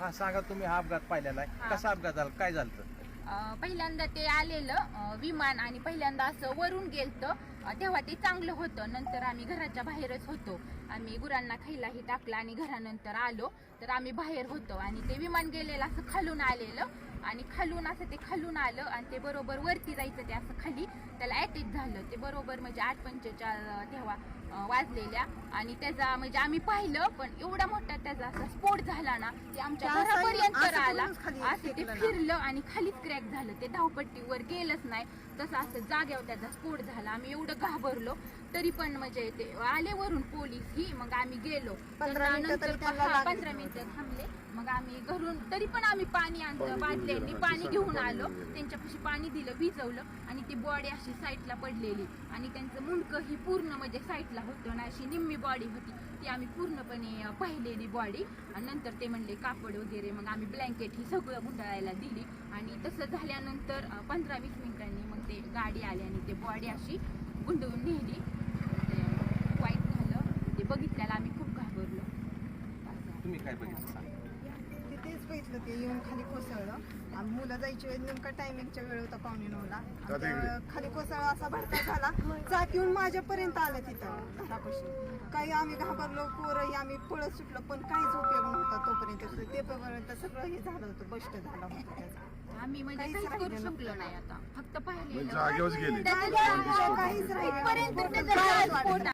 हा सांगा तुम्ही हा अपघात पाहिलेला आहे. हा. कसा अपघात झाला? काय झालं? अं, पहिल्यांदा ते आलेलं अं, विमान आणि पहिल्यांदा असं वरून गेलतं. अं, तेव्हा ते चांगलं होतं. नंतर आम्ही घराच्या बाहेरच होतो. आम्ही गुरांना खायलाही टाकलं आणि घरानंतर आलो. तर आम्ही बाहेर होतो आणि ते विमान गेलेलं असं खालून आलेलं. आणि खालून असं ते खालून आलं आणि ते बरोबर वरती जायचं ते असं खाली. त्याला अटॅक झालं. ते बरोबर म्हणजे आठ पंचेचाळ तेव्हा वाजलेल्या. आणि त्याचा म्हणजे आम्ही पाहिलं पण एवढा मोठा त्याचा असा स्फोट झाला ना ते आमच्या घरापर्यंत आला. असं ते. फिरलं आणि खालीच क्रॅक झालं. ते धावपट्टीवर गेलंच नाही. तसं असं जाग्यावर त्याचा स्फोट झाला. आम्ही एवढं घाबरलो. तरी पण म्हणजे ते आले वरून पोलीस ही मग आम्ही गेलो. पंधरा मिनिटं थांबले. मग आम्ही घरून तरी पण आम्ही पाणी आणलं बाटल्यांनी पाणी घेऊन आलो. त्यांच्यापाशी पाणी दिलं भिजवलं आणि ती बॉडी अशी साईडला पडलेली. आणि त्यांचं मुंडकं ही पूर्ण म्हणजे साईडला होतं ना अशी निम्मी बॉडी होती. ती आम्ही पूर्णपणे पाहिलेली बॉडी आणि नंतर ते म्हणले कापड वगैरे मग आम्ही ब्लँकेट ही सगळं गुंडाळायला दिली. आणि तसं झाल्यानंतर पंधरा वीस मिनिटांनी मग ते गाडी आली आणि ते बॉडी अशी गुंडवून नेली. वाईट झालं. ते बघितल्याला आम्ही खूप घाबरलो. तुम्ही काय बघितलं? बघितलं ते येऊन खाली कोसळलं. आणि मुलं जायची वेळ नेमका टायमिंगच्या वेळ होता पावणे नऊला. आणि त्या खाली कोसळला असा भडका झाला. चाक येऊन माझ्यापर्यंत आलं तिथं. काही आम्ही घाबरलो पोरही आम्ही पळत सुटलो पण काहीच उपयोग नव्हता तोपर्यंत. ते पर्यंत सगळं हे झालं होतं बस्ट झालं होतं त्याचं. आम्ही म्हणजे काहीच करू राहिलं शकलो नाही आता. फक्त पाहिलेलं. म्हणजे जागेवरच गेले. काहीच राहिलं नाही.